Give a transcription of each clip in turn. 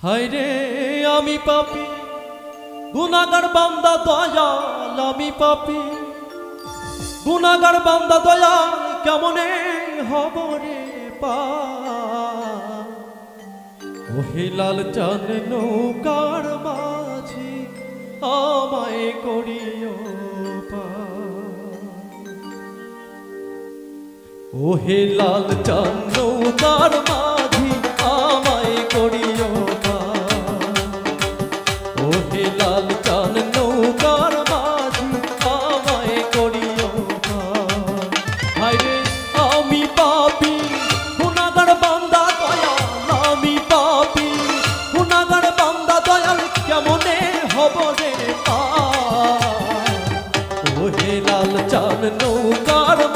হায় রে আমি পাপি। গুনাগার বান্দা দয়াল, আমি পাপি। গুনাগার বান্দা দয়াল, কেমনে হব রে পা লাল চাঁদ, নৌকার মাঝি আমায় করিও ওহে লাল চাঁদ, নৌকার মাঝি লাল চান নৌকার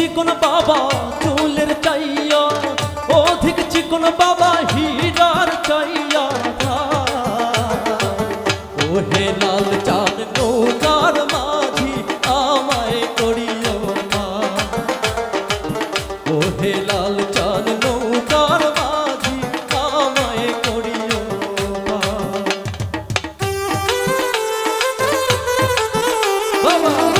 চিকন বাবা চুলের চাইয়া, অধিক চিকন বাবা হীরার চাইয়া। ওহে লাল চাঁদ, নৌকার মাঝি আমায় করিও মা ওহে লাল চাঁদ, নৌকার মাঝি আমায় করিও মা বাবা।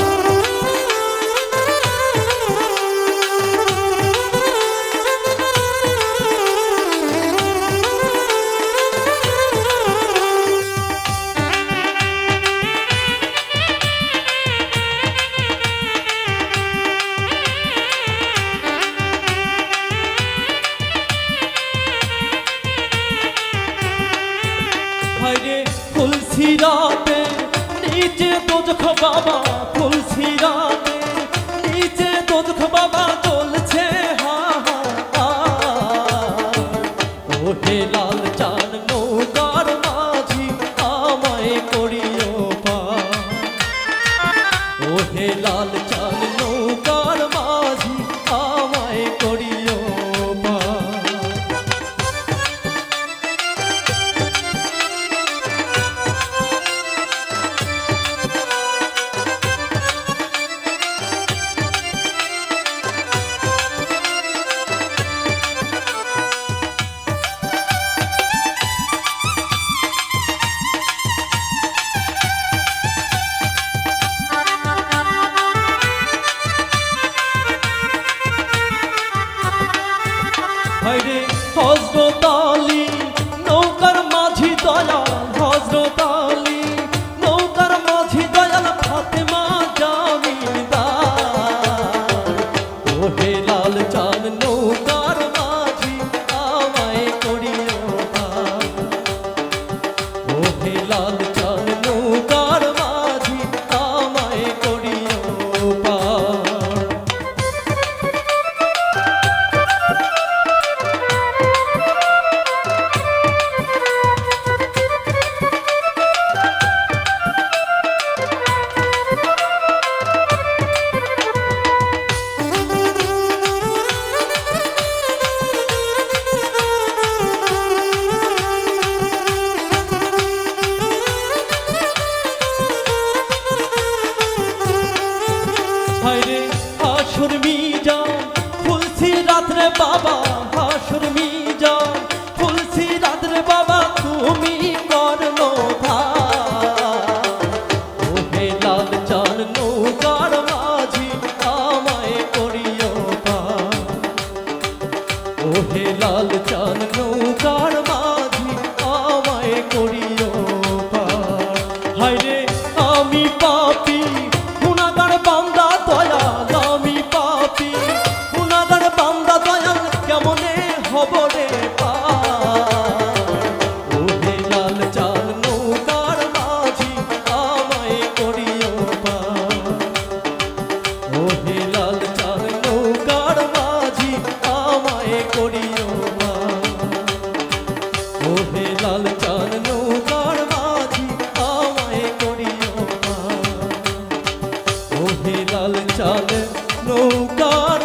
তুলসী রাতে নিচে দোজখ বাবা তুলসী রাতে নিচে দোজখ বাবা চলছে। ওহে লাল চান নৌকার মাঝি, আমায় করিও পা ওহে লাল हे लाल चांद नौकार লাল চান নৌকার মাঝি আমায় করিও ওহে লাল চান নৌকার